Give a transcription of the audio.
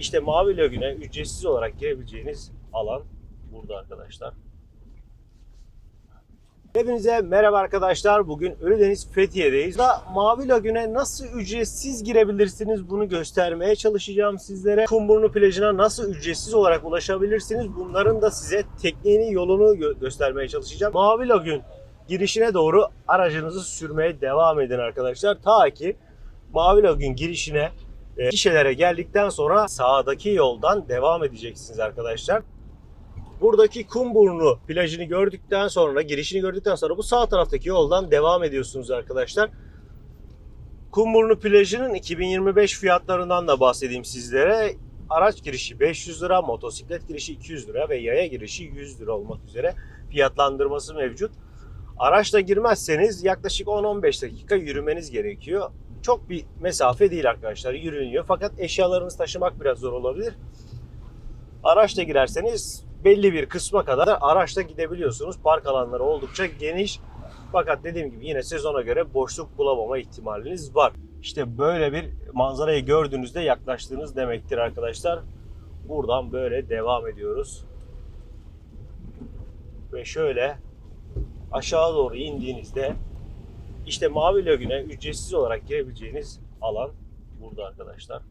İşte Mavi Lagün'e ücretsiz olarak girebileceğiniz alan burada arkadaşlar. Hepinize merhaba arkadaşlar. Bugün Ölüdeniz Fethiye'deyiz. Da Mavi Lagün'e nasıl ücretsiz girebilirsiniz bunu göstermeye çalışacağım sizlere. Kumburnu plajına nasıl ücretsiz olarak ulaşabilirsiniz bunların da size tekniğini yolunu gö- göstermeye çalışacağım. Mavi Lagün girişine doğru aracınızı sürmeye devam edin arkadaşlar. Ta ki Mavi Lagün girişine e, geldikten sonra sağdaki yoldan devam edeceksiniz arkadaşlar. Buradaki Kumburnu plajını gördükten sonra, girişini gördükten sonra bu sağ taraftaki yoldan devam ediyorsunuz arkadaşlar. Kumburnu plajının 2025 fiyatlarından da bahsedeyim sizlere. Araç girişi 500 lira, motosiklet girişi 200 lira ve yaya girişi 100 lira olmak üzere fiyatlandırması mevcut. Araçla girmezseniz yaklaşık 10-15 dakika yürümeniz gerekiyor. Çok bir mesafe değil arkadaşlar, yürünüyor. Fakat eşyalarınızı taşımak biraz zor olabilir. Araçla girerseniz belli bir kısma kadar araçla gidebiliyorsunuz. Park alanları oldukça geniş. Fakat dediğim gibi yine sezona göre boşluk bulamama ihtimaliniz var. İşte böyle bir manzarayı gördüğünüzde yaklaştığınız demektir arkadaşlar. Buradan böyle devam ediyoruz. Ve şöyle aşağı doğru indiğinizde işte Mavi Lagün'e ücretsiz olarak girebileceğiniz alan burada arkadaşlar.